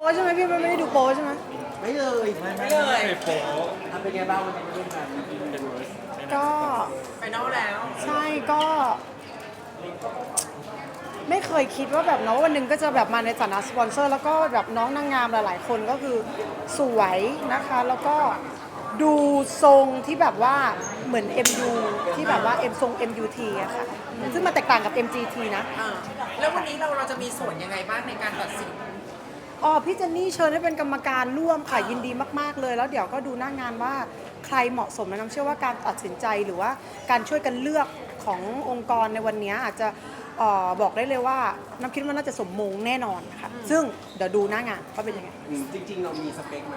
โป๊ใช่ไหมพี่ไม่ได้ดูโป๊ใช่ไหมไม่เลยไม่ไม่เลยทำเป็นไงบ้างวันนี้มาร่วมงานเป็นเวิร์สก็ไปนอกแล้ว ใช่ก็ ไม่เคยคิดว่าแบบเนาะวันหนึ่งก็จะแบบมาในฐานะสปอนเซอร์ แล้วก็แบบน้องนางงามหลาย ๆ คนก็คือสวยนะคะ แล้วก็ดูทรงที่แบบว่าเหมือน MU ที่แบบว่า M ทรง MUT อะค่ะ ซึ่งมันแตกต่างกับ MGT นะ อ่าแล้ววันนี้เราเราจะมีส่วนยังไงบ้างในการตัดสิน อ๋อพี่เจนนี่เชิญให้เป็นกรรมการร่วมค่ะยินดีมากๆเลย แล้วเดี๋ยวก็ดูหน้างานว่าใครเหมาะสมและน้ำเชื่อว่าการตัดสินใจหรือว่าการช่วยกันเลือกขององค์กรในวันนี้อาจจะเออบอกได้เลยว่าน้ำคิดว่าน่าจะสมมงแน่นอนค่ะซึ่งเดี๋ยวดูหน้างานว่าเป็นยังไง อืมจริง ๆ เรามีสเปคไหม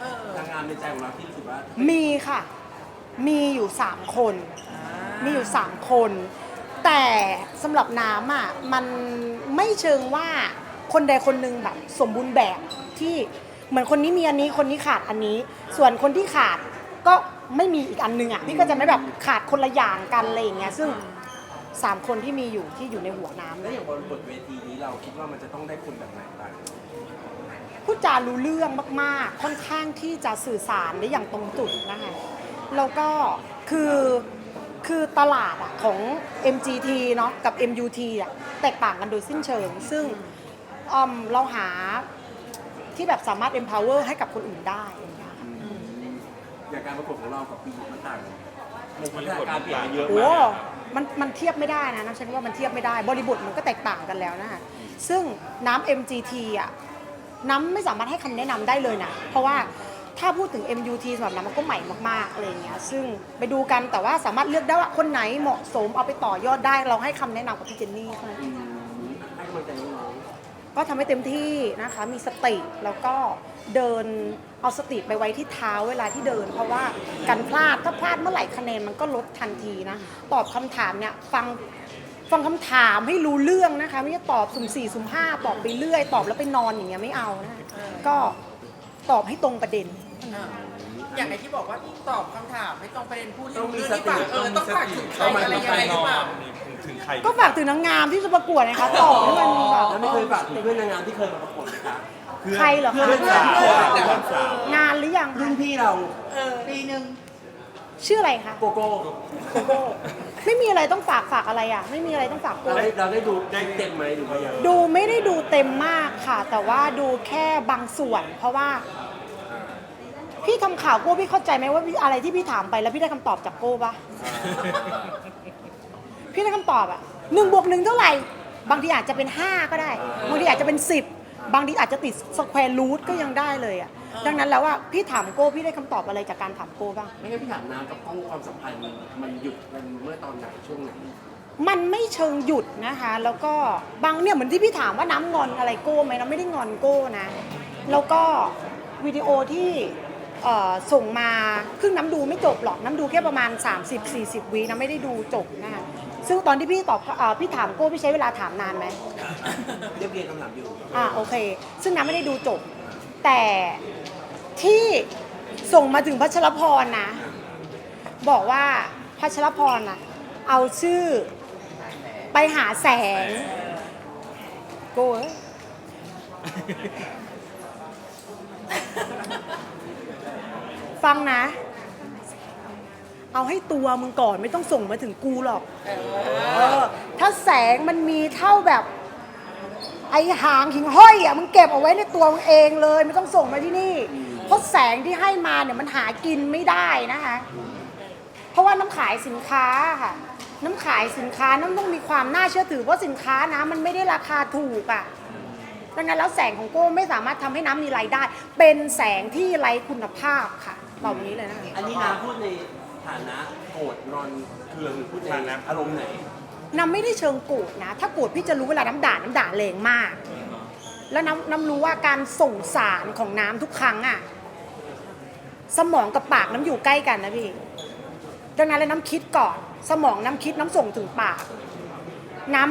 เออนางงามในใจของเราที่รู้สึกว่า มีค่ะ มีอยู่ 3 คน มีอยู่ 3 คน แต่สำหรับน้ำอะ มันไม่เชิงว่า คนใดคนหนึ่งแบบสมบูรณ์แบบที่เหมือนคนนี้มีอันนี้คนนี้ขาดอันนี้ ส่วนคนที่ขาดก็ไม่มีอีกอันหนึงอะพี่ก็จะไม่แบบขาดคนละอย่างกันอะไรอย่างเงี้ยซึ่งสามคนที่มีอยู่ที่อยู่ในหัวน้ำแล้วอย่างบนบทเวทีนี้เราคิดว่ามันจะต้องได้คนแบบไหนบ้างพูดจารู้เรื่องมากๆ ค่อนข้างที่จะสื่อสารได้อย่างตรงจุดนะคะแล้วก็คือคือตลาดอะของ MGT เนาะกับ MUT อะแตกต่างกันโดยสิ้นเชิง ซึ่ง อืมเราหาที่แบบสามารถ empower ให้กับคนอื่นได้อย่างเงี้ยค่ะอย่างการประกวดของเรากับปีมันต่างกันพัฒนาการเปลี่ยนไปเยอะโอ้มากมันมันเทียบไม่ได้นะน้ำใช้คำว่ามันเทียบไม่ได้ บริบทมันก็แตกต่างกันแล้วนะคะซึ่งน้ำ MGT อะน้ำไม่สามารถให้คำแนะนำได้เลยนะ เพราะว่าถ้าพูดถึง MUT สำหรับน้ำมันก็ใหม่มากๆอะไรอย่างเงี้ย ซึ่งไปดูกันแต่ว่าสามารถเลือกได้ว่าคนไหนเหมาะสมเอาไปต่อยอดได้ เราให้คำแนะนำกับพี่เจนนี่เท่านั้นเองให้กำลังใจน้อง ก็ทำให้เต็มที่นะคะ มีสติแล้วก็เดินเอาสติไปไว้ที่เท้าเวลาที่เดิน เพราะว่าการพลาดถ้าพลาดเมื่อไหร่คะแนนมันก็ลดทันทีนะ ตอบคำถามเนี่ยฟังฟังคำถามให้รู้เรื่องนะคะ ไม่ใช่ตอบสุ่มสี่สุ่มห้าตอบไปเรื่อย ตอบแล้วไปนอนอย่างเงี้ยไม่เอานะก็ตอบให้ตรงประเด็น อออย่างไรที่บอกว่าตอบคำถามไม่ต้องประเด็นพูดต้องมีเรื่องสที่ติฝากเออต้องฝากถึงใครอะไรยังไงหรือเปล่า ถึงใครก็ฝากถึงนางงามที่จะประกวดนะคะตอบให้มันแบบแล้วไม่เคยฝากถึงเพื่อนนางงามที่เคยมาประกวดไหมคะใครเหรอคะเพื่อนสาวเพื่อนสาวงานหรือยังรุ่คะนพี่เราเออปีหนึ่งชื่ออะไรคะโกโก้โกโก้ไม่มีอะไรต้องฝากฝากอะไรอะ ไม่มีอะไรต้องฝากโกเราได้เราได้ดูได้เต็มไหมหรือว่ายังดูไม่ได้ดูเต็มมากค่ะ แต่ว่าดูแค่บางส่วน เพราะว่า พี่ทำข่าวโก้พี่เข้าใจไหมว่าอะไรที่พี่ถามไปแล้วพี่ได้คำตอบจากโก้ปะพี่ได้คำตอบอะหนึ่งบวกหนึ่งเท่าไหร่ บางทีอาจจะเป็น 5 ก็ได้ บางทีอาจจะเป็น 10 บางทีอาจจะติดสแควร์รูทก็ยังได้เลยอะดังนั้นแล้วว่าพี่ถามโก้พี่ได้คำตอบอะไรจากการถามโก้บ้าง ไม่งั้นพี่ถามน้ำกับก้องความสัมพันธ์มันหยุดกันเมื่อตอนไหนช่วงไหนมันไม่เชิงหยุดนะคะ แล้วก็บางเนี่ยเหมือนที่พี่ถามว่าน้ำงอนอะไรโก้ไหมเราไม่ได้งอนโก้นะ แล้วก็วิดีโอที่ เอ่อส่งมาครึ่งน้ำดูไม่จบหรอกน้ำดูแค่ประมาณ 30-40วินะไม่ได้ดูจบนะคะซึ่งตอนที่พี่ตอบเออพี่ถามโก้พี่ใช้เวลาถามนานไหม เรียบเรียงคำถามอยู่อ่าโอเค ซึ่งน้ำไม่ได้ดูจบ แต่ที่ส่งมาถึงพัชรพรนะ บอกว่าพัชรพรนะเอาชื่อไปหาแสงโก้เอ้ย ฟังนะ เอาให้ตัวมึงก่อนไม่ต้องส่งมาถึงกูหรอกเออถ้าแสงมันมีเท่าแบบ ไอหางหิงห้อยอะมึงเก็บเอาไว้ในตัวมึงเองเลย ไม่ต้องส่งมาที่นี่ เพราะแสงที่ให้มาเนี่ยมันหากินไม่ได้นะคะ เพราะว่าน้ำขายสินค้าค่ะ น้ำขายสินค้าน้ำต้องมีความน่าเชื่อถือเพราะสินค้านะมันไม่ได้ราคาถูกอะดังนั้นแล้วแสงของโก้ไม่สามารถทำให้น้ำมีรายได้ เป็นแสงที่ไร้คุณภาพค่ะ ตอบนี้เลยนะคะอันนี้น้ำพูดในฐานะโกรธงอนเคืองหรือพูดในอารมณ์ไหน น้ำไม่ได้เชิงโกรธนะ ถ้าโกรธพี่จะรู้เวลาน้ำด่าน้ำด่าแรงมาก แล้วน้ำน้ำรู้ว่าการส่งสารของน้ำทุกครั้งอะสมองกับปากน้ำอยู่ใกล้กันนะพี่ดังนั้นแล้วน้ำคิดก่อน สมองน้ำคิดน้ำส่งถึงปาก น้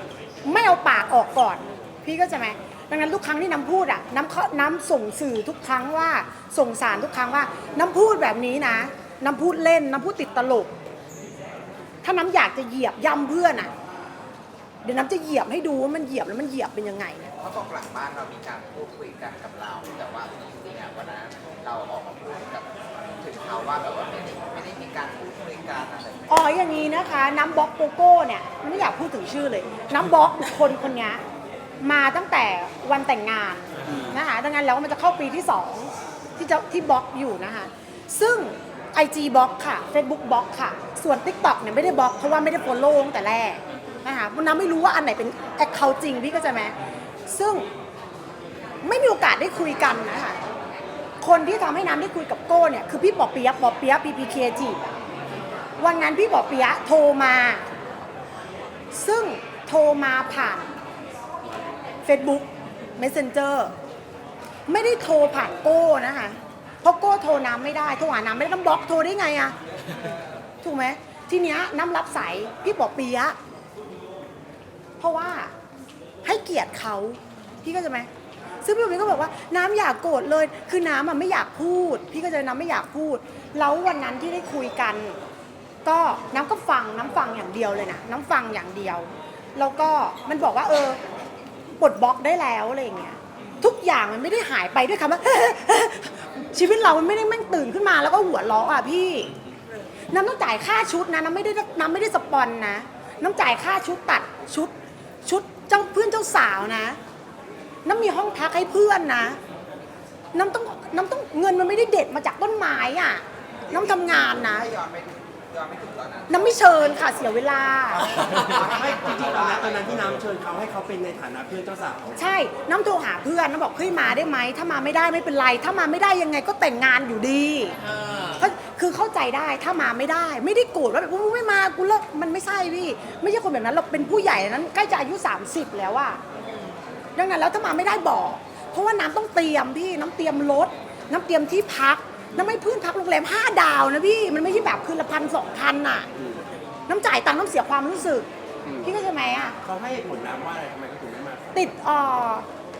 ำไม่เอาปากออกก่อน พี่ก็จะไหม ดังนั้นทุกครั้งที่น้ำพูดอะน้ำเข้าน้ำส่งสื่อทุกครั้งว่าส่งสารทุกครั้งว่า น้ำพูดแบบนี้นะ น้ำพูดเล่นน้ำพูดติดตลก ถ้าน้ำอยากจะเหยียบย่ำเพื่อนอะเดี๋ยวน้ำจะเหยียบให้ดูว่ามันเหยียบแล้วมันเหยียบเป็นยังไงเขาบอกหลังบ้านเรามีการพูดคุยกันกับเรา แต่ว่าจริงๆอะวันนั้นเราออกมาพูดกับถึงเขาว่าแบบว่าไม่ได้ไม่ได้มีการพูดคุยกันอะไรอ๋ออย่างนี้นะคะ น้ำบล็อกโกโก้เนี่ยไม่อยากพูดถึงชื่อเลย น้ำบล็อกคนคนนี้ มาตั้งแต่วันแต่งงานนะคะดังนั้นแล้วมันจะเข้าปีที่สองที่จะที่บล็อกอยู่นะคะซึ่ง IG บล็อกค่ะ Facebook บล็อกค่ะ ส่วน TikTok เนี่ยไม่ได้บล็อกเพราะว่าไม่ได้ follow ตั้งแต่แรกนะคะมันน้ำไม่รู้ว่าอันไหนเป็นแอคเคาท์จริงพี่ก็จะไหมซึ่งไม่มีโอกาสได้คุยกันนะคะคนที่ทำให้น้ำได้คุยกับโก้เนี่ยคือพี่ปอเปียะปอเปียะพีพีเคจีวันนั้นพี่ปอเปียะโทรมา ซึ่งโทรมาผ่าน Facebook Messenger ไม่ได้โทรผ่านโก้นะคะเพราะโก้โทรน้ำไม่ได้โทรหาน้ำไม่ได้น้ำบล็อกโทรได้ไงอะถูกไหมทีเนี้ยน้ำรับสายพี่ปอเปียะเพราะว่าให้เกียรติเขาพี่ก็จะไหมซึ่งพี่ปอเปีก็บอกว่าน้ำอยากโกรธเลย คือน้ำอะไม่อยากพูด พี่ก็จะน้ำไม่อยากพูด แล้ววันนั้นที่ได้คุยกัน ก็น้ำก็ฟังน้ำฟังอย่างเดียวเลยนะน้ำฟังอย่างเดียว แล้วก็มันบอกว่าเออ ปลดบล็อกได้แล้วอะไรอย่างเงี้ยทุกอย่างมันไม่ได้หายไปด้วยคำว่า ชีวิตเรามันไม่ได้แม่งตื่นขึ้นมาแล้วก็หัวเราะอะพี่ น้ำต้องจ่ายค่าชุดนะน้ำไม่ได้น้ำไม่ได้สปอนนะ น้ำจ่ายค่าชุดตัดชุด ชุดเจ้าเพื่อนเจ้าสาวนะ น้ำมีห้องพักให้เพื่อนนะ น้ำต้องน้ำต้องเงินมันไม่ได้เด็ดมาจากต้นไม้อะ น้ำทำงานนะถ้าย้อ นไปถึงย้อนไปถึงตอนนั้นน้ำไม่เชิญค่ะเสียเวลา ไม่จริงๆตอนนั้นตอนนั้นที่น้ำเชิญเขาให้เขาเป็นในฐานะเพื่อนเจ้าสาว ใช่ น้ำโทรหาเพื่อนน้ำบอกเฮ้ยมาได้ไหม ถ้ามาไม่ได้ไม่เป็นไร ถ้ามาไม่ได้ยังไงก็แต่งงานอยู่ดีก็คือเข้าใจได้ถ้ามาไม่ได้ ไม่ได้โกรธว่าแบบกูไม่มากูเลิกมันไม่ใช่พี่ ไม่ใช่คนแบบนั้นเราเป็นผู้ใหญ่นั้นใกล้จะอายุ 30 แล้วอะดังนั้นแล้วถ้ามาไม่ได้บอก เพราะว่าน้ำต้องเตรียมพี่น้ำเตรียมรถน้ำเตรียมที่พัก น้ำไม่พื้นพักโรงแรมห้าดาวนะพี่ มันไม่ใช่แบบคืนละพันสองพันอะน้ำจ่ายตังค์น้ำเสียความรู้สึกพี่ก็จะไหมอะเขาให้เหตุผลน้ำว่าอะไรทำไมเขาถึงไม่มาติดเอ่อ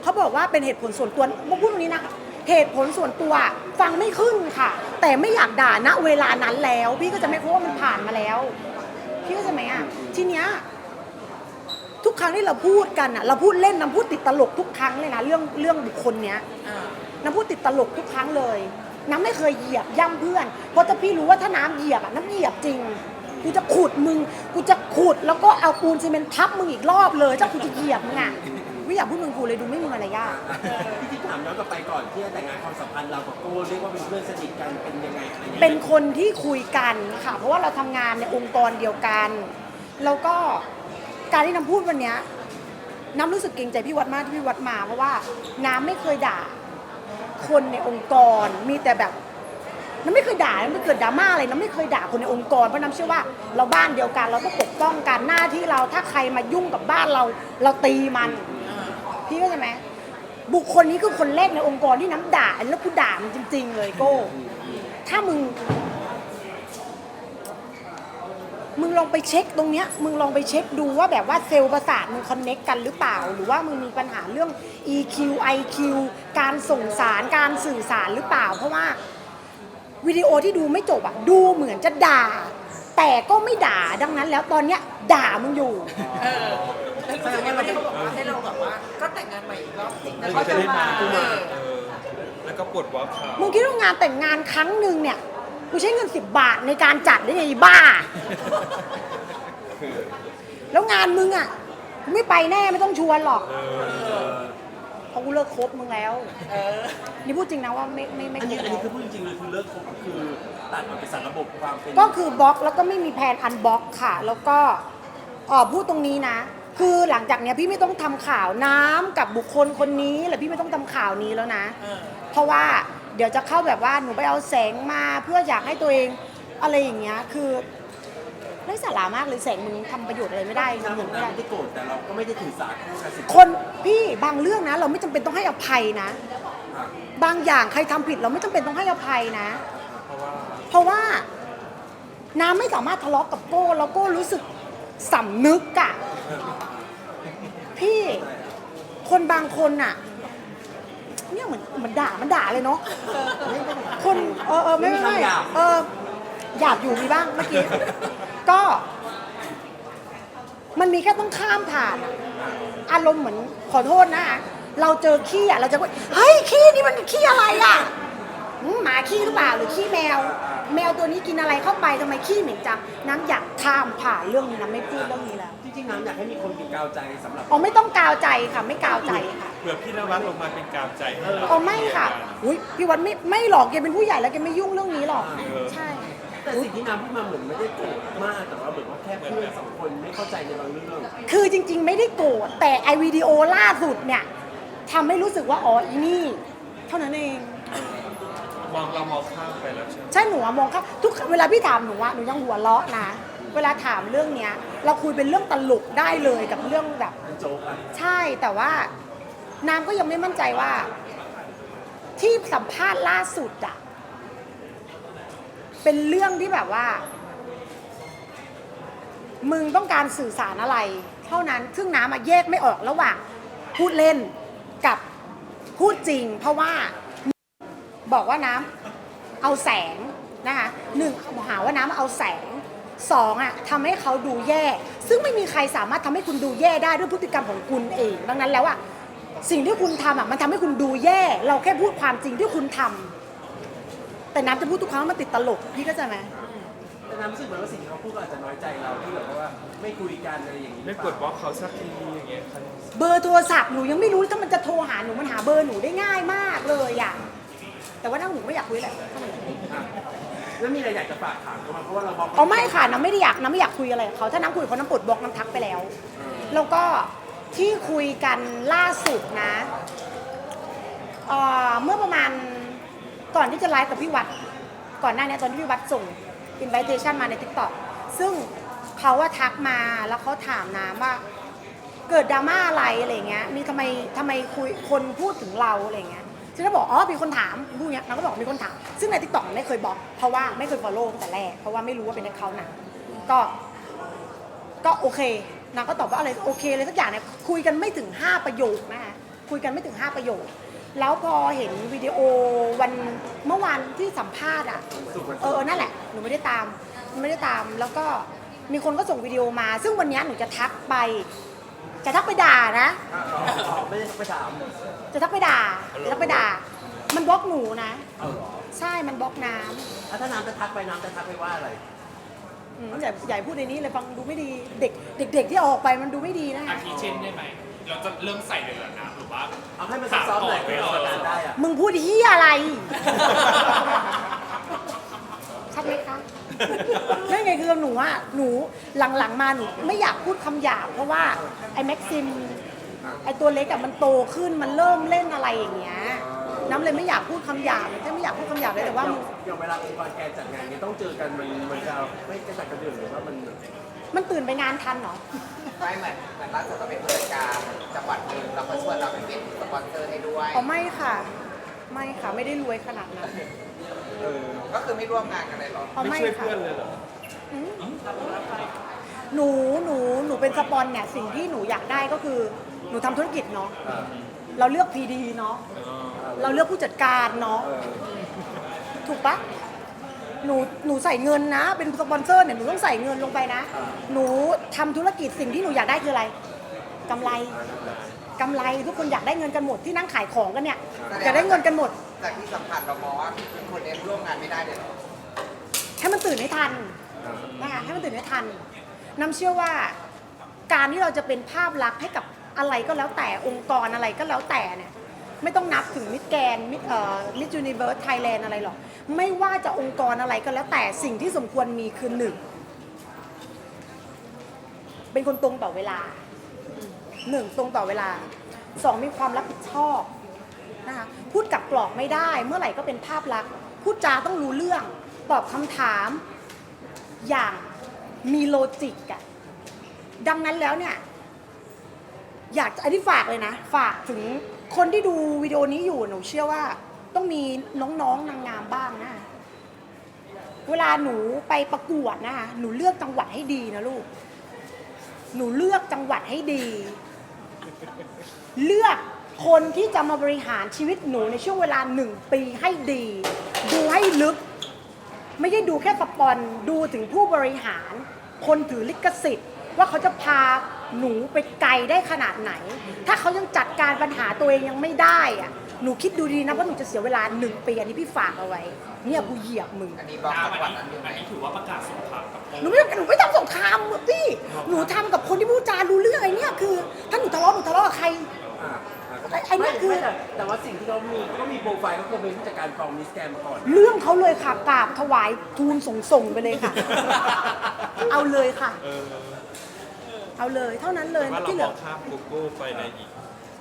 เขาบอกว่าเป็นเหตุผลส่วนตัวมาพูดตรงนี้นะ เหตุผลส่วนตัวฟังไม่ขึ้นค่ะ แต่ไม่อยากด่าณเวลานั้นแล้ว พี่ก็จะไม่เพราะว่ามันผ่านมาแล้ว พี่ก็จะไหมอะ ทีเนี้ยทุกครั้งที่เราพูดกันอะ เราพูดเล่นน้ำพูดติดตลกทุกครั้งเลยนะเรื่องเรื่องบุคคลเนี้ยน้ำพูดติดตลกทุกครั้งเลย น้ำไม่เคยเหยียบย่ำเพื่อน เพราะถ้าพี่รู้ว่าถ้าน้ำเหยียบอะน้ำเหยียบจริง กูจะขุดมึง กูจะขุดแล้วก็เอาปูนซีเมนต์ทับมึงอีกรอบเลยถ้ากูจะเหยียบมึงอะไม่อยากพูดมึงกูเลยดูไม่มีมารยาท พี่ที่ถามย้อนกลับไปก่อนที่จะแต่งงานความสัมพันธ์เรากับโก้เรียกว่าเป็นเพื่อนสนิทกันเป็นยังไงอะไรยังไงเป็นคนที่คุยกันค่ะ เพราะว่าเราทำงานในองค์กรเดียวกัน แล้วก็การที่น้ำพูดวันเนี้ยน้ำรู้สึกเกรงใจพี่วัดมากที่พี่วัดมา เพราะว่าน้ำไม่เคยด่า คนในองค์กรมีแต่แบบน้ำไม่เคยด่าน้ำไม่เกิดดราม่าอะไรน้ำไม่เคยด่าคนในองค์กรเพราะน้ำเชื่อว่าเราบ้านเดียวกันเราต้องปกป้องกันหน้าที่เราถ้าใครมายุ่งกับบ้านเรา เราตีมันพี่เข้าใจไหมบุคคลนี้คือคนแรกในองค์กรที่น้ำด่าแล้วกูด่ามันจริง ๆ เลยโก้ถ้ามึง มึงลองไปเช็คตรงเนี้ยมึงลองไปเช็คดูว่าแบบว่าเซลล์ประสาทมึงคอนเน็กกันหรือเปล่า หรือว่ามึงมีปัญหาเรื่อง EQ IQ การส่งสารการสื่อสารหรือเปล่า เพราะว่าวิดีโอที่ดูไม่จบอะดูเหมือนจะด่า แต่ก็ไม่ด่าดังนั้น แล้วตอนเนี้ยด่ามึงอยู่ เออแล้วรู้สึกยังไงที่เขาบอกว่าให้เราแบบว่า ก็แต่งงานใหม่อีกรอบสิแล้วเขาจะได้มาเออเออ แล้วก็ปลดวอล์กเขา มึงคิดว่างานแต่งงานครั้งหนึ่งเนี่ย กูใช้เงินสิบบาทในการจัดได้ไงไอ้บ้า แล้วงานมึงอะกูไม่ไปแน่ไม่ต้องชวนหรอกเออเพราะกูเลิกคบมึงแล้วเออนี่พูดจริงนะว่าไม่ไม่ไม่อันคนี้บอันนี้แล้วคือพูดจริงๆเลยคือเลิกคบคือตัดออกไปจากระบบความเป็นก็คือบล็อกแล้วก็ไม่มีแผนอันบล็อกค่ะ แล้วก็เอ๋อพูดตรงนี้นะ คือหลังจากเนี้ยพี่ไม่ต้องทำข่าวน้ำกับบุคคลคนนี้หรือพี่ไม่ต้องทำข่าวนี้แล้วนะเออเพราะว่า เดี๋ยวจะเข้าแบบว่าหนูไปเอาแสงมาเพื่ออยากให้ตัวเองอะไรอย่างเงี้ยคือไร้สาระมากเลยแสงมึงทำประโยชน์อะไรไม่ได้น้ำเหมือองนไม่ได้น้ำไม่ได้โกรธแต่เราก็ไม่ได้ถือสาคู่กันสิคนพี่บางเรื่องนะ เราไม่จำเป็นต้องให้อภัยนะ บางอย่างใครทำผิดเราไม่จำเป็นต้องให้อภัยนะ เพราะว่าเพราะว่าน้ำไม่สามารถทะเลาะกับโก้แล้วโก้รู้สึกสำนึกอะพี่คนบางคนอะ เนี่ยเหมือนเหมันด่ามันด่าเลยเนาะคนเออเออไม่ไม่ไม่เออหยาบอยู่มีบ้างเมื่อกี้ ก็ มันมีแค่ต้องข้ามผ่านอะอารมณ์เหมือนขอโทษนะ เราเจอขี้อะเราจะว่าเฮ้ยขี้นี่มันขี้อะไรอะหืมหมาขี้หรือเปล่าหรือขี้แมว แมวตัวนี้กินอะไรเข้าไปทำไมขี้เหม็นจังน้ำอยากข้ามผ่านเรื่องนี้นะไม่พูดเรื่องนี้แล้ว จริงๆน้ำอยากให้มีคนเป็นกาวใจสำหรับ อ๋อไม่ต้องกาวใจค่ะไม่กาวใจค่ะเผื่อพี่นวัดลงมาเป็นกาวใจให้เราอ๋อไม่ค่ะอุ้ยพี่วันไม่ไม่หรอกแกเป็นผู้ใหญ่แล้วแกไม่ยุ่งเรื่องนี้หรอก ใช่ แต่สิ่งที่น้ำพูดมาเหมือนไม่ได้โกรธมากแต่ว่าเหมือนว่าแค่เพื่อนสองคนไม่เข้าใจในบางเรื่องคือจริง ๆ ไม่ได้โกรธแต่ไอวิดีโอล่าสุดเนี่ยทำให้รู้สึกว่าอ๋ออีนี่ เท่านั้นเอง มองเรามองข้ามไปแล้วใช่ไหมใช่หนูอะมองเขาทุกเวลาพี่ถามหนูอะหนูยังหัวเราะนะ เวลาถามเรื่องเนี้ย เราคุยเป็นเรื่องตลกได้เลยกับเรื่องแบบ มันโจ๊กอะ ใช่แต่ว่า น้ำก็ยังไม่มั่นใจว่า ที่สัมภาษณ์ล่าสุดอะเป็นเรื่องที่แบบว่า มึงต้องการสื่อสารอะไร เท่านั้นซึ่งน้ำอะแยกไม่ออกระหว่าง พูดเล่นกับพูดจริง เพราะว่าบอกว่าน้ำเอาแสงนะคะหนึ่งหาว่าน้ำเอาแสงสองอะทำให้เขาดูแย่ ซึ่งไม่มีใครสามารถทำให้คุณดูแย่ได้ด้วยพฤติกรรมของคุณเอง ดังนั้นแล้วอะ สิ่งที่คุณทำอะมันทำให้คุณดูแย่ เราแค่พูดความจริงที่คุณทำแต่น้ำจะพูดทุกครั้งว่ามันติดตลกพี่ก็จะไหม แต่น้ำรู้สึกเหมือนว่าสิ่งที่เขาพูดก็อาจจะน้อยใจเราที่แบบว่าไม่คุยกันอะไรอย่างนี้ไม่กดบล็อกเขาสักทีอย่างเงี้ยครับเบอร์โทรศัพท์หนูยังไม่รู้เลยถ้ามันจะโทรหาหนูมันหาเบอร์หนูได้ง่ายมากเลยอะแต่ว่าถ้าหนูไม่อยากคุยแหละก็ไม่อะแล้วมีอะไรอยากจะฝากถามเขามาเพราะว่าเราบอกอ๋อไม่ค่ะน้ำไม่ได้อยากน้ำไม่อยากคุยอะไรกับเขาถ้าน้ำคุยกับเขาน้ำปลดบล็อกน้ำทักไปแล้ว แล้วก็ ที่คุยกันล่าสุดนะเอ่อเมื่อประมาณก่อนที่จะไลฟ์กับพี่วัด ก่อนหน้านี้ตอนที่พี่วัดส่ง invitation มาใน TikTok ซึ่งเขาว่าทักมาแล้วเขาถามน้ำว่า เกิดดราม่าอะไรอะไรเงี้ยมีทำไมทำไมคุยคนพูดถึงเราอะไรเงี้ยฉันก็บอกอ๋อมีคนถามพูดเงี้ยนางก็บอกมีคนถาม ซึ่งในทิกตอกไม่เคยบอกเพราะว่าไม่เคย follow ตั้งแต่แรกเพราะว่าไม่รู้ว่าเป็นเขาหนังก็ก็โอเค นางก็ตอบว่าอะไรโอเคเลยสักอย่างเนี่ยคุยกันไม่ถึง 5 ประโยคนะคะคุยกันไม่ถึง 5 ประโยค แล้วพอเห็นวิดีโอวันเมื่อวานที่สัมภาษณ์อะเออนั่นแหละหนูไม่ได้ตามไม่ได้ตามแล้วก็มีคนก็ส่งวิดีโอมา ซึ่งวันนี้หนูจะทักไป จะทักไปด่านะไม่ได้ไปถามจะทักไปด่าจะทักไปด่า มันบล็อกหนูนะใช่มันบล็อกน้อะถ้าน้ำจะทักไปน้ำจะทักไปว่าอะไร อืมอย่าอย่าพูดในนี้เลยฟังดูไม่ดีเด็ก เด็ก ๆ ที่ออกไปมันดูไม่ดีนะอาทิเช่นได้ไหม เราจะเริ่มใส่เลยเหรอนะหรือว่าเอาให้มันซอฟต์ๆหน่อยเพื่อเราการได้อะมึงพูดเฮียอะไร ชัดไหมคะ นั่นไงคือหนูอะหนูหลังๆมาหนูไม่อยากพูดคำหยาบเพราะว่าไอ้แม็กซิมไอ้ตัวเล็กอะมันโตขึ้นมันเริ่มเล่นอะไรอย่างเงี้ย น้ำเลยไม่อยากพูดคำหยาบถ้าไม่อยากพูดคำหยาบเลยแต่ว่าอย่ามึงงอย่างเวลาองค์กรแกจัดงานเนี้ยต้องเจอกันมันมันจะไม่กระจัดกระเดื่องหรือว่ามันมันตื่นไปงานทันเหรอ ไม่เหมือนเหมือนล่าสุดเราเป็นผู้จัดการจังหวัดหนึ่งเราก็ชวนเราไปเป็นสปอนเซอร์ให้ด้วย อ๋อไม่ค่ะ ไม่ค่ะไม่ได้รวยขนาดนั้นเออก็คือไม่ร่วมงานกันเลยเหรอ อ๋อไม่ไม่ช่วยค่ะ เพื่อนเลยเหรออืมหนูหนูหนูเป็นสปอนเนี่ยสิ่งที่หนูอยากได้ก็คือหนูทำธุรกิจเนาะเออเราเลือกพีดีเนาะ เราเลือกผู้จัดการเนาะเออถูกปะหนูหนูใส่เงินนะ เป็นสปอนเซอร์เนี่ยหนูต้องใส่เงินลงไปนะ หนูทำธุรกิจสิ่งที่หนูอยากได้คืออะไรกำไรกำไรทุกคนอยากได้เงินกันหมดที่นั่งขายของกันเนี่ยอยากได้เงินกันหมดจากที่สัมผัสเรามองว่าคนเนี้ร่วมงานไม่ได้เลยเหรอให้มันตื่นให้ทันนะคะให้มันตื่นให้ทันน้ำเชื่อว่าการที่เราจะเป็นภาพลักษณ์ให้กับอะไรก็แล้วแต่องค์กรอะไรก็แล้วแต่เนี่ย ไม่ต้องนับถึงมิดแกนมิดเอ่อมิดยูนิเวิร์สไทยแลนด์อะไรหรอก ไม่ว่าจะองค์กรอะไรก็แล้วแต่สิ่งที่สมควรมีคือหนึ่งเป็นคนตรงต่อเวลาหนึ่งตรงต่อเวลาสองมีความรับผิดชอบนะคะพูดกับกรอกไม่ได้เมื่อไหร่ก็เป็นภาพลักษณ์พูดจาต้องรู้เรื่องตอบคำถามอย่างมีโลจิกอะดังนั้นแล้วเนี่ย อยากจะอันนี้ฝากเลยนะ ฝากถึง คนที่ดูวิดีโอนี้อยู่หนูเชื่อว่าต้องมีน้องๆนางงามบ้างนะ เวลาหนูไปประกวดนะคะหนูเลือกจังหวัดให้ดีนะลูก หนูเลือกจังหวัดให้ดี เลือกคนที่จะมาบริหารชีวิตหนูในช่วงเวลาหนึ่งปีให้ดี ดูให้ลึก ไม่ใช่ดูแค่สปอนดูถึงผู้บริหาร คนถือลิขสิทธิ์ ว่าเขาจะพา หนูไปไกลได้ขนาดไหน ถ้าเขายังจัดการปัญหาตัวเองยังไม่ได้อะหนูคิดดูดีนะว่าหนูจะเสียเวลาหนึ่งปีอันนี้พี่ฝากเอาไว้ เนี่ยกูเหยียบมึง อันนี้บล็อกน้ำกับอันวันนี้นั้นอยู่ไหมอันนี้ถือว่าประกาศสงครามกับโอหนูไม่หนูไม่ทำสงครามพี่ หนูทำกับคนที่พูดจารู้เรื่องไอ้เนี่ยคือ ถ้าหนูทะเลาะหนูทะเลาะกับใคร อ่าไอ้ไอ้เนี่ยคือ ไม่แต่แต่ว่าสิ่งที่เขามีก็มีโปรไฟล์ก็คือเป็นผู้จัดการกองมิสแกนมาก่อน เรื่องเขาเลยค่ะกราบถวายทูลส่งส่งไปเลยค่ะ เอาเลยค่ะ เออ เอาเลยเท่านั้นเลยว่าเราที่เหมลือองข้ามโกโก้ไปในอีก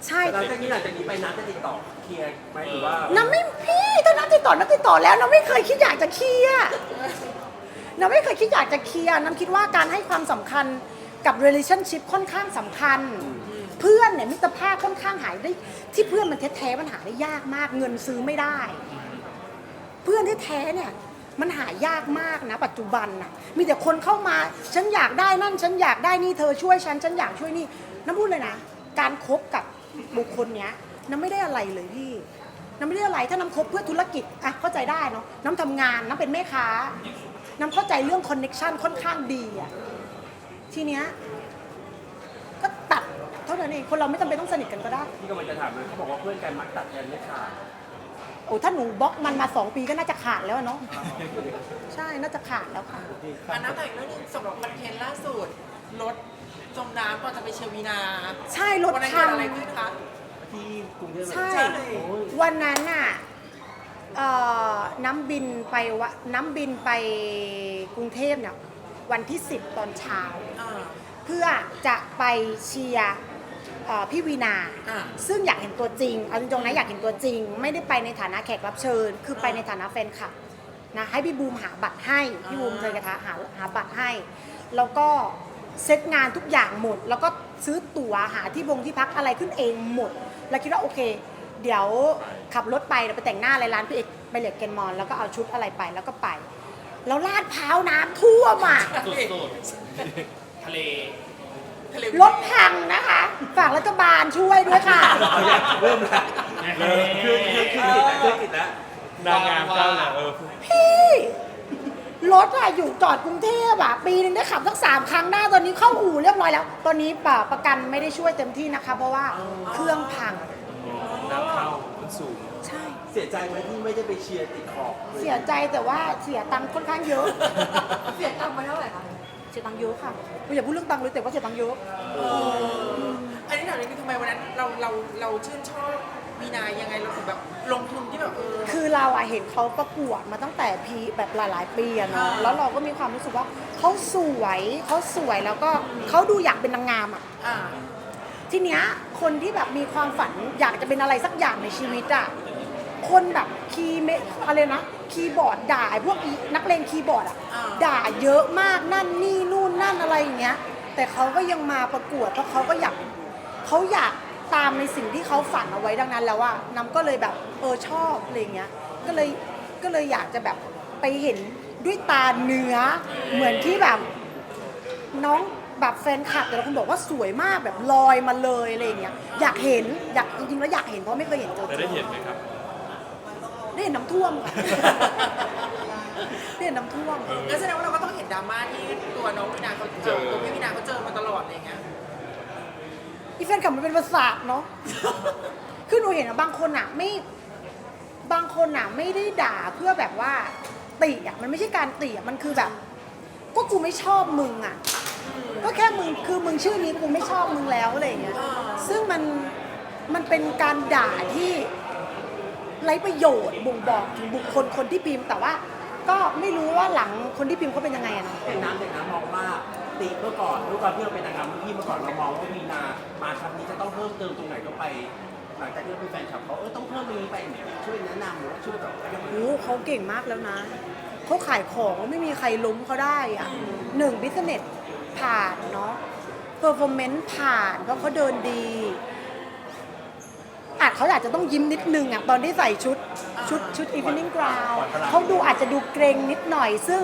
ใช่หลังจากนี้หลังจากนี้ไปนัดจะติดต่อเคลียร์ไหมหรือว่าน้ำไม่พี่ถ้าน้ำติดต่อน้ำติดต่อแล้วน้ำไม่เคยคิดอยากจะเคลียร์น้ำไม่เคยคิดอยากจะเคลียร์น้ำคิดว่าการให้ความสำคัญกับ relationship ค่อนข้างสำคัญ เพื่อนเนี่ยมิตรภาพค่อนข้างหายได้ ที่เพื่อนมันแท้ๆมันหาได้ยากมาก เงินซื้อไม่ได้ เพื่อนแท้ๆเนี่ย มันหายากมากนะปัจจุบันน่ะมีแต่คนเข้ามา ฉันอยากได้นั่น ฉันอยากได้นี่เธอช่วยฉัน ฉันอยากช่วยนี่น้ำพูดเลยนะ การคบกับบุคคลเนี้ยน้ำไม่ได้อะไรเลยพี่น้ำไม่ได้อะไรถ้าน้ำคบเพื่อธุรกิจอะเข้าใจได้เนาะน้ำทำงานน้ำเป็นแม่ค้าน้ำเข้าใจเรื่องคอนเน็ชันค่อนข้างดีอะทีเนี้ยก็ตัดเท่านั้นเองคนเราไม่จำเป็นต้องสนิทกันก็ได้ ที่กำลังจะถามเลยเขาบอกว่าเพื่อนกันมักตัดกันไม่ขาด โอ้ถ้าหนูบล็อกมันมาสองปีก็น่าจะขาดแล้วอะเนาะใช่น่าจะขาดแล้วค่ะ อันนั้นแต่อีกเรื่องหนึงสำหรับคอนเทนต์ล่าสุดรถจมน้ำก่อนจะไปเชียร์วีนาใช่รถวันนั้นพัเกิดง อะไรขึ้นคะ ที่กรุงเทพใช่ โอ้ยวันนั้นน่ะเอ่อน้ำบินไปวะน้ำบินไปกรุงเทพเนี่ยวันที่ 10 ตอนเช้า อ่า เพื่อจะไปเชียร์ เอ่อพี่วีนา อ่าซึ่งอยากเห็นตัวจริง เอาจริงๆนะอยากเห็นตัวจริง ไม่ได้ไปในฐานะแขกรับเชิญ คือไปในฐานะแฟนคลับนะให้พี่บูมหาบัตรให้ พี่บูมเคยกระทะหาหาบัตรให้ แล้วก็เซตงานทุกอย่างหมด แล้วก็ซื้อตั๋วหาที่บงที่พักอะไรขึ้นเองหมด แล้วคิดว่าโอเค เดี๋ยวขับรถไปเดี๋ยวไปแต่งหน้าอะไรร้านพี่เอกไปเหล็กเกนมอน แล้วก็เอาชุดอะไรไปแล้วก็ไป แล้วลาดพร้าวน้ำท่วมอะ สุดๆทะเลทะเล รถพังนะคะ ฝากรัฐบาลช่วยด้วยค่ะ เอาอย่างเริ่มแล้วเริ่มคือคือคือติดแล้วคือติดแล้วนางงามเจ้าแหละเออพี่รถอะอยู่จอดกรุงเทพอะปีหนึงได้ขับสักสามครั้งได้ตอนนี้เข้าอู่เรียบร้อยแล้ว ตอนนี้ป่าประกันไม่ได้ช่วยเต็มที่นะคะ เพราะว่าเครื่องพังน้ำเข้ามันสูง ใช่ เสียใจไหมที่ไม่ได้ไปเชียร์ติดขอบ เสียใจแต่ว่าเสียตังค์ค่อนข้างเยอะ เสียตังค์ไปเท่าไหร่คะเสียตังค์เยอะค่ะไม่อยากพูดเรื่องตังค์เลยแต่ว่าเสียตังค์เยอะอันนี้ถามนิดนึงทำไมวันนั้นเราเราเราชื่นชอบวีนายังไงเราถึงแบบลงทุนที่แบบเออ คือเราอะเห็นเขาประกวดมาตั้งแต่พีแบบหลาย ๆ ปีอะเนาะอ่าแล้วเราก็มีความรู้สึกว่าเขาสวยเขาสวยแล้วก็เขาดูอยากเป็นนางงามอะ อ่า ทีเนี้ยคนที่แบบมีความฝันอยากจะเป็นอะไรสักอย่างในชีวิตอะ คนแบบคีย์เมอะไรนะ คีย์บอร์ดด่าไอ้พวกอีนักเลงคีย์บอร์ดอะอ่า ด่าเยอะมากนั่นนี่นู่นนั่นอะไรอย่างเงี้ย แต่เขาก็ยังมาประกวดเพราะเขาก็อยากเขาอยากตามในสิ่งที่เขาฝันเอาไว้ดังนั้นแล้วว่าน้ำก็เลยแบบเออชอบอะไรอย่างเงี้ย ก็เลยก็เลยอยากจะแบบไปเห็นด้วยตาเนื้อเหมือนที่แบบ น้องแบบแฟนคลับแต่ละคนบอกว่าสวยมากแบบลอยมาเลยอะไรอย่างเงี้ยอยากเห็นอยากจริงๆแล้วอยากเห็นเพราะไม่เคยเห็นตัวจแต่ริได้งเห็นไหมครับ ได้เห็นน้ำท่วมค่ะ ได้เห็นน้ำท่วมงั้นแสดงว่าเราก็ต้องเห็นดราม่าที่ตัวน้องวีนาเขาเจอตัวพี่วีนาเขาเจอมาตลอดอะไรอย่างเงี้ย อีแฟนคลับมันเป็นประสาทเนาะ คือหนูเห็นอะบางคนอะไม่ บางคนอะไม่ได้ด่าเพื่อแบบว่าติอะมันไม่ใช่การติอะมันคือแบบ ก็กูไม่ชอบมึงอะก็แค่มึงคือมึงชื่อนี้กูไม่ชอบมึงแล้วอะไรอย่างเงี้ยอ่าซึ่งมันมันเป็นการด่าที่ ไร้ประโยชน์บ่งบอกถึงบุคคลคนที่พิมพ์ แต่ว่าก็ไม่รู้ว่าหลังคนที่พิมพ์เขาเป็นยังไงอะเนาะ เป็นน้ำเด็กน้ำมองว่าติเมื่อก่อนด้วยความที่เราเป็นนางงามรุ่นพี่เมื่อก่อนเรามองว่าวีนามาครั้งนี้จะต้องเพิ่มเติมตรงไหนก็ไปหลังจากที่เราเป็นแฟนคลับเขาเออต้องเพิ่มตรงนี้ไปเนี่ยช่วยแนะนำหรือว่าช่วยแบบยังไงโอ้เขาเก่งมากแล้วนะ เขาขายของไม่มีใครล้มเขาได้อะหนึ่งบิสเนสผ่านเนาะเพอร์ฟอร์แมนซ์ผ่านเพราะเขาเดินดีอาจ เขาอาจจะต้องยิ้มนิดนึงอะตอนที่ใส่ชุดชุดชุด evening gown เขาดูอาจจะดูเกรงนิดหน่อย ซึ่ง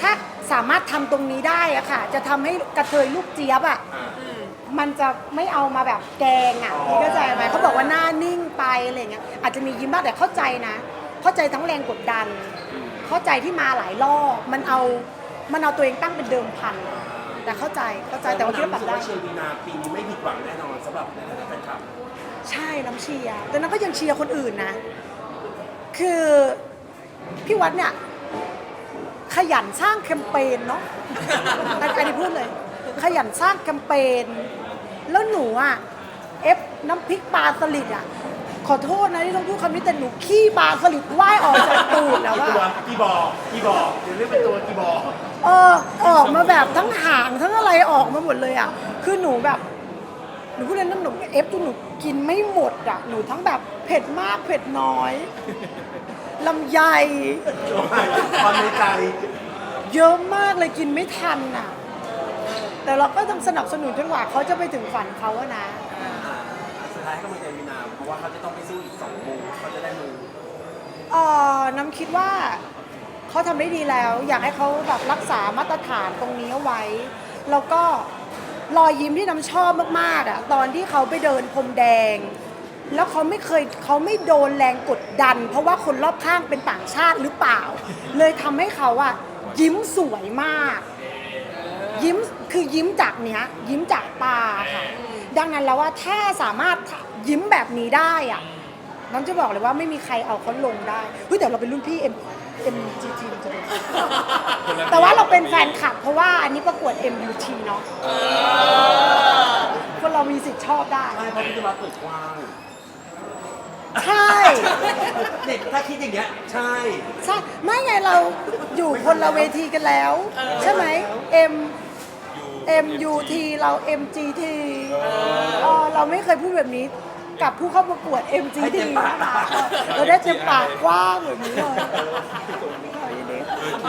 ถ้าสามารถทำตรงนี้ได้อะค่ะ จะทำให้กระเทยลูกเจี๊ยบอะอ่าอืมมันจะไม่เอามาแบบแกงอะอ๋อพี่เข้าใจไหมเขาบอกว่าหน้านิ่งไปอะไรเงี้ยอาจจะมียิ้มบ้างแต่เข้าใจนะ เข้าใจทั้งแรงกดดัน เข้าใจที่มาหลายรอบมันเอามันเอาตัวเองตั้งเป็นเดิมพันแต่เข้าใจเข้าใจแต่ว่าคิดว่าปรับได้เชียร์วีนาปีนี้ไม่ผิดหวังแน่นอนสำหรับแฟนคลับ ใช่น้ำเชียร์แต่น้ำก็ยังเชียร์คนอื่นนะ คือพี่วัดเนี่ยขยันสร้างแคมเปญเนาะอันอันนี้พูดเลย ขยันสร้างแคมเปญแล้วหนูอะเอฟน้ำพริกปลาสลิดอะขอโทษนะที่ต้องพูดคำนี้แต่หนูขี้ปลาสลิดว่ายออกจากตูดแล้วกี่ตัวว่า กี่บอกี่บอเดี๋ยวเรียกเป็นตัวกี่บอเออออกมาแบบทั้งหางทั้งอะไรออกมาหมดเลยอะ คือหนูแบบห นูพูดเลยน้ำหนูเอฟจนหนูกินไม่หมดอะหนูทั้งแบบเผ็ดมากเผ็ดน้อยลำไย ความในใจเยอะมากเลยกินไม่ทันอะ แต่เราก็ต้องสนับสนุนจนกว่าเขาจะไปถึงฝันเขาอะนะ สุดท้ายก็มาเจอวีนาเพราะว่าเขาจะต้องไปสู้อีกสองโมงเขาจะได้มือเออน้ำคิดว่าเขาทำได้ดีแล้ว อยากให้เขาแบบรักษามาตรฐานตรงนี้เอาไว้ แล้วก็ รอยยิ้มที่น้ำชอบมากๆอะตอนที่เขาไปเดินพรมแดง แล้วเขาไม่เคยเขาไม่โดนแรงกดดัน เพราะว่าคนรอบข้างเป็นต่างชาติหรือเปล่า เลยทำให้เขาอะยิ้มสวยมาก ยิ้มคือยิ้มจากเนี้ย ยิ้มจากตาค่ะ ดังนั้นแล้วว่าถ้าสามารถยิ้มแบบนี้ได้อะน้ำจะบอกเลยว่าไม่มีใครเอาเขาลงได้เฮ้ยแต่เราเป็นรุ่นพี่เอง M MGT จะเลยแต่ว่าเราเป็นแฟนคลับ เพราะว่าอันนี้ประกวด MUT เนาะคนเรามีสิทธิ์ชอบได้ ใช่เพราะพิธีวัฒน์เปิดกว้าง ใช่เด็กถ้าคิดอย่างเงี้ย ใช่ ใช่ไม่ไงเราอยู่คนละเวทีกันแล้ว ใช่ไหม M MUT เรา MGT เออเราไม่เคยพูดแบบนี้ กับผู้เข้าประกวด MGT นะคะเออเราได้เต็มปากกว้างแบบนี้เลยโอเค